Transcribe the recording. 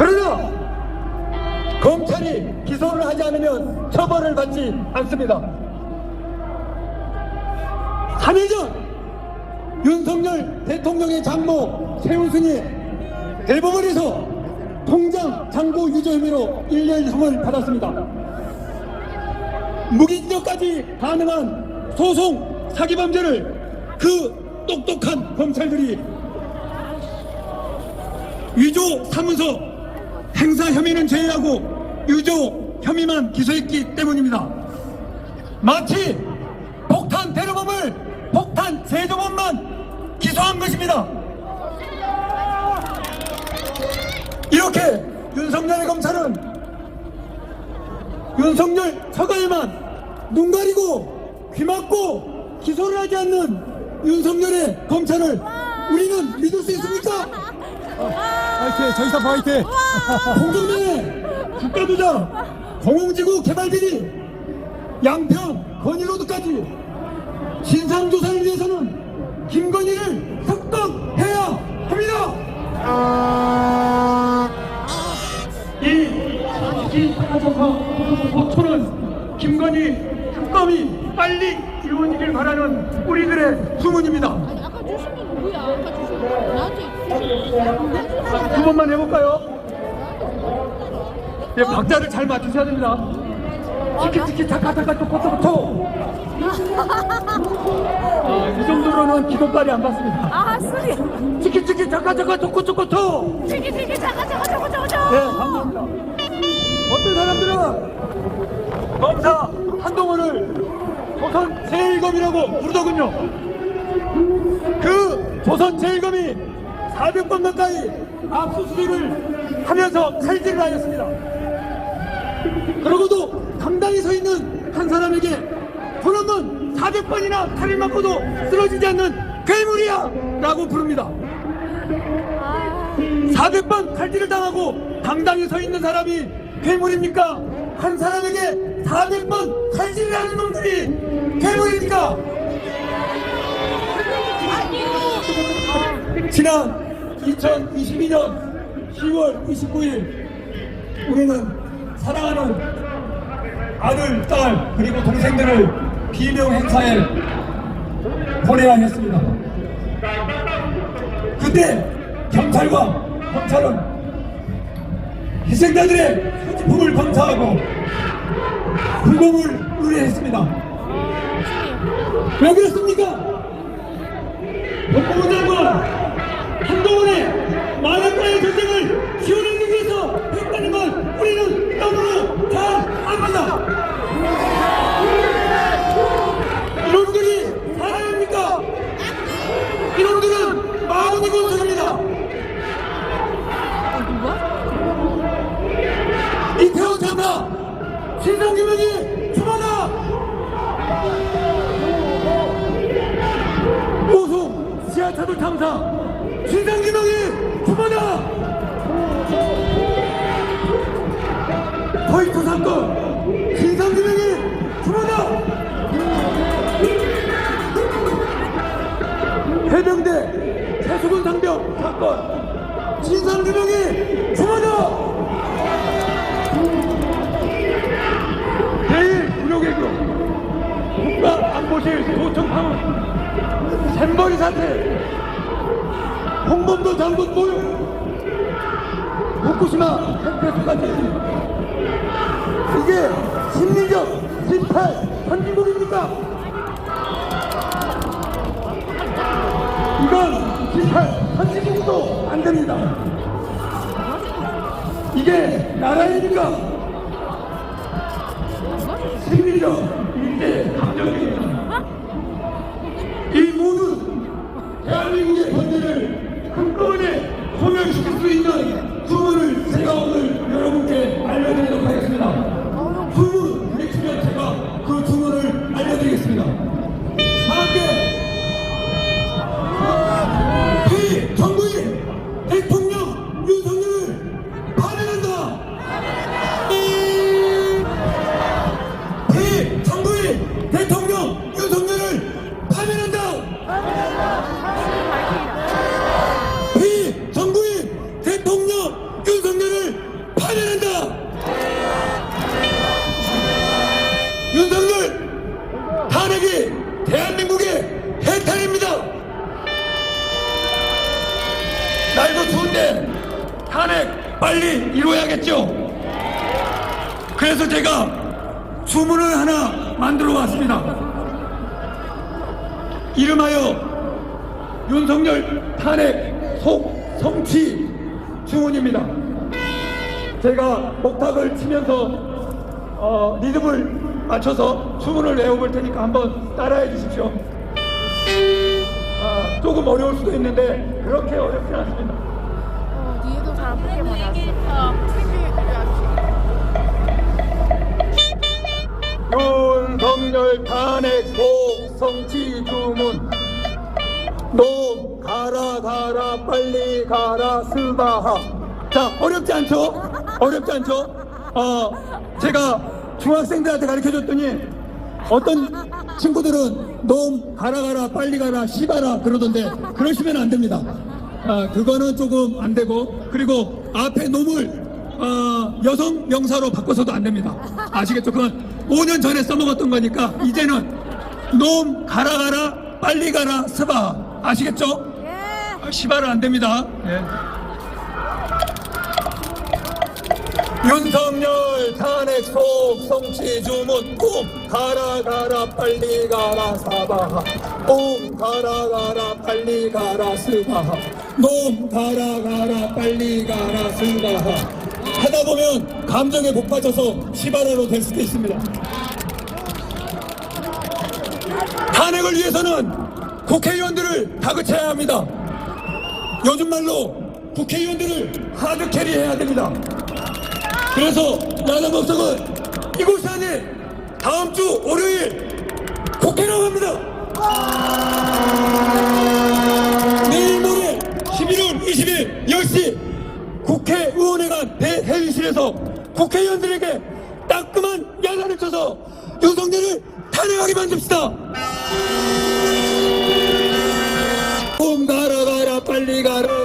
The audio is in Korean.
그러나 검찰이 기소를 하지 않으면 처벌을 받지 않습니다. 3일 전 윤석열 대통령의 장모 최우순이 대법원에서 통장 잔고 유죄 혐의로 1년 형을 받았습니다. 무기징역까지 가능한 소송 사기 범죄를 그 똑똑한 검찰들이 위조 사무소 행사 혐의는 제외하고 유조 혐의만 기소했기 때문입니다. 마치 폭탄 테러범을 폭탄 제조범만 기소한 것입니다. 이렇게 윤석열의 검찰은 윤석열 처가에만 눈 가리고 귀 막고 기소를 하지 않는 윤석열의 검찰을 우리는 믿을 수 있습니까? 화이팅! 정의사파 화이팅! 공정명의 국가부자 공공지구 개발들이 양평 건의로드까지 진상조사를 위해서는 김건희를 흑덕해야 합니다. 이 사기사조사 고초는 김건희 특검이 빨리 이루어지길 바라는 우리들의 주문입니다. 두 번만 해볼까요? 예, 박자를 잘 맞추셔야 됩니다. 치키 치키 타카 타카 토코 토코토 어, 이 정도로는 기도빨이 안 받습니다. 아 소리 치키 치키 타카 타카 토코 토코토 되게 되게 잠깐 잠깐 잠깐 잠깐 네, 잠깐 감사합니다. 어떤 사람들은 검사 한동훈을 조선 제1검이라고 부르더군요. 그 조선 제1검이 400번 가까이 압수수색을 하면서 칼질을 하였습니다. 그러고도 당당히 서 있는 한 사람에게 저놈은 400번이나 칼을 맞고도 쓰러지지 않는 괴물이야! 라고 부릅니다. 400번 칼질을 당하고 당당히 서 있는 사람이 괴물입니까? 한 사람에게 400번 칼질을 하는 놈들이 괴물입니까? 지난 2022년 10월 29일 우리는 사랑하는 아들, 딸, 그리고 동생들을 비명 행사에 보내야 했습니다. 그때 경찰과 검찰은 희생자들의 소지품을 검사하고 불공을 의뢰했습니다. 왜 그랬습니까? 법무부 장관 한동훈의 마약과의 전쟁을 지원하기 위해서 했다는 건 우리는 너무나 잘 압니다. 이놈들이 사람입니까? 이놈들은 마구니 군수입니다. 이태원 참사 진상규명이 추모다 오송 지하차도 참사 진상규명이 추모다 거이트 사건 진상규명이 추모다 해병대 최수근 상병 사건. 진상규명이 추모다 내일 무력외교 국가안보실 도청 파문. 샘버리 사태 홍범도 장군 모욕 후쿠시마 핵폐수까지 이게 심리적 실패 선진국입니까? 이건 실패 선진국도 안 됩니다. 이게 나라입니까? 심리적 일대 감정입니다. 윤석열 탄핵이 대한민국의 해탈입니다. 날도 추운데 탄핵 빨리 이루어야겠죠. 그래서 제가 주문을 하나 만들어 왔습니다. 이름하여 윤석열 탄핵 속성치 주문입니다. 제가 목탁을 치면서 어, 리듬을 맞춰서 주문을 외워볼 테니까 한번 따라해 주십시오. 아, 조금 어려울 수도 있는데 그렇게 어렵진 않습니다. 어, 뒤에도 사람 그렇게 많이 왔어. 윤석열 탄핵 속 성취 주문 너 가라 가라 빨리 가라 스바하 자 어렵지 않죠? 어렵지 않죠? 어 제가 중학생들한테 가르쳐 줬더니 어떤 친구들은 놈 가라 가라 빨리 가라 시바라 그러던데 그러시면 안 됩니다 아 그거는 조금 안 되고 그리고 앞에 놈을 어, 여성 명사로 바꿔서도 안 됩니다 아시겠죠? 그건 5년 전에 써먹었던 거니까 이제는 놈 가라 가라 빨리 가라 스바 아시겠죠? 아, 시바는 안 됩니다. 예. 윤석열 탄핵 속 성취 주문 옴 가라 가라 빨리 가라 사바하 옴 가라 가라 빨리 가라 스바하 놈 가라 가라 빨리 가라 스바하 하다 보면 감정에 복받쳐서 시바라로 될 수도 있습니다. 탄핵을 위해서는 국회의원들을 다그쳐야 합니다. 요즘 말로 국회의원들을 하드캐리 해야 됩니다. 그래서 야당법석은 이곳 안에 다음 주 월요일 국회라고 합니다. 내일 모레 11월 20일 10시 국회의원회관 대회의실에서 국회의원들에게 따끔한 야단을 쳐서 윤석열을 탄핵하게 만듭시다. 옴 가라 가라 빨리 가라